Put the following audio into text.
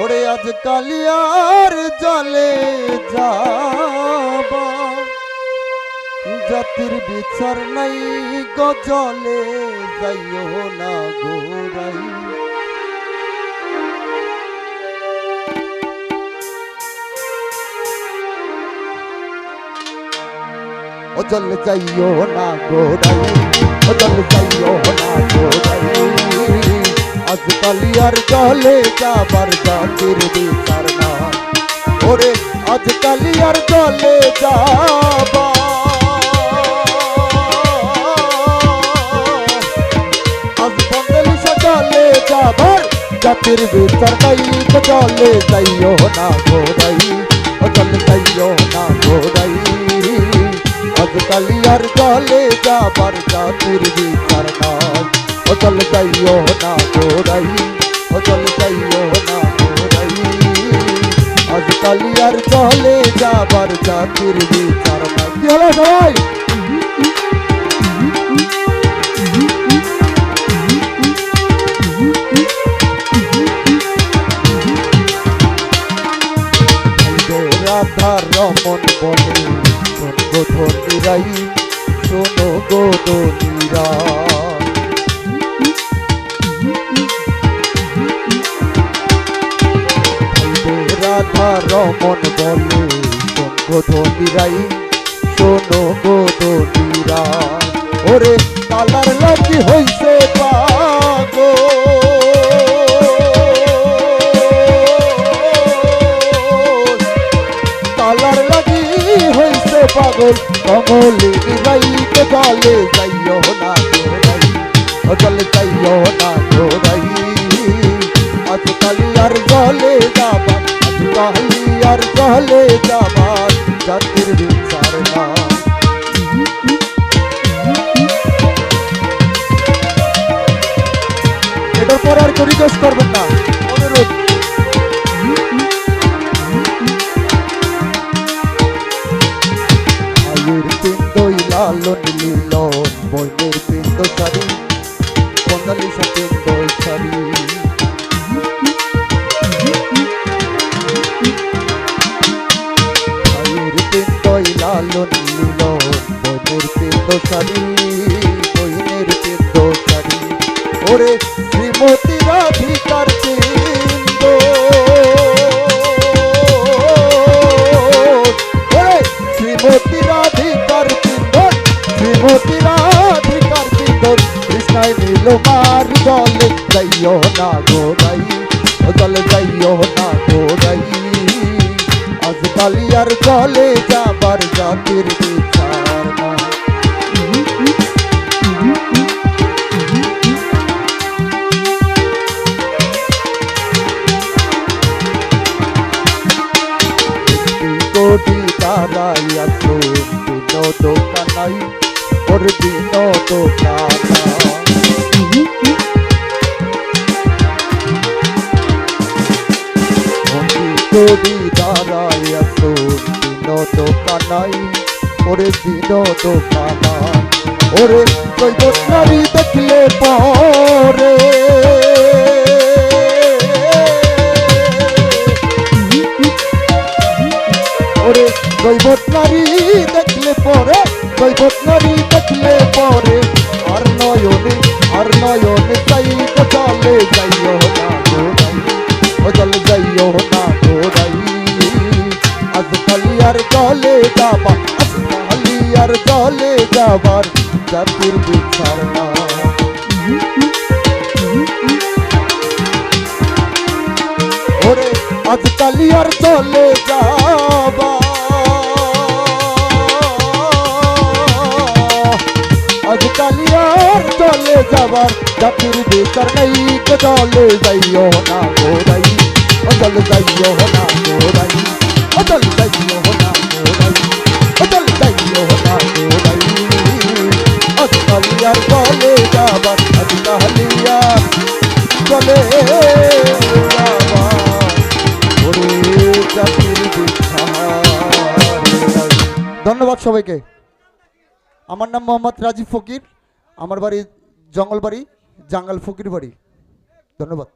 ওরে আজ কালিয়ার জলে যাবা। জাতির বিচার নাই গজলে যাইও না গোরাই অজল যাইও না গোরাই কালিয়ার জলে যাবার জাতির বিচার না। ওরে, আজ কালিয়ার জলে যাবা আজ বন্দলিশা জলে যাবার জাতির বিচার নাই, তো জলে যাইও না গোরাই অজল যাইও না গোরাই আজ কালিয়ার জলে যাবার জাতির বিচার নাই অচল যাইও না গোরাই অচল যাইও না গোরাই আজ কালিয়ার জলে যাবার জাতির বিচার নাই। কি হলো সবাই? রাধা রমন বলে শোনো ধনিরাই শোনো গো ধনিরা রাধা রমন বলে শোনো শোনো গো ওরে কালার লাগি হইছে পাগো কালার লাগি হইছে পাগল কমলি রাইকে জলে যাইও না জলে যাইও না গোরাই আজ কালিয়ার জলে জলে যাবা জাতির বিচার না এটার পর আর রিকোয়েস্ট করবেন না। অনুরোধ। লালন লীলন বইনের সারি বইনের পিন্দ সারি ওরে শ্রীমতী রাধিকার পিন্দ ওরে শ্রীমতী রাধিকার পিন্দর শ্রীমতী রাধিকার পিন্দর কৃষ্ণায় নীল মার জলে যাইও না গোরাই ও জলে যাইও না গোরাই আজ কালিয়ার জলে যাবার জাতির বিচার কোটি দাঁড়াইয়া তো বিনোদ কানাই ওর বিনোদ কানা কোটি দাঁড়াইয়া তো বিনোদ কানাই ওরে বিনোদ কানা ওরে নারী দেখলে পরে দৈবত নারী দেখলে পরে আর নয়নে আর নয়নে যাই তো চলে যাইও না গোরাই ও চলে যাইও না গোরাই আজ কালিয়ার জলে যাবা আজ কালিয়ার জলে যাবার জাতির বিচার না ওরে আজ কালিয়ার চলে যাবা যাবার জাতির বিচার নাই তো চলে যাইও না গোরাই ও চলে যাইও না গোরাই ও চলে যাইও না গোরাই ও চলে যাইও না গোরাই আজ কালিয়ার চলে যাবার কালিয়ার চলে ধন্যবাদ সবাইকে। আমার নাম মোহাম্মদ রাজীব ফকির। আমার বাড়ি জঙ্গলবাড়ি জাঙ্গাল ফকির বাড়ি ধন্যবাদ।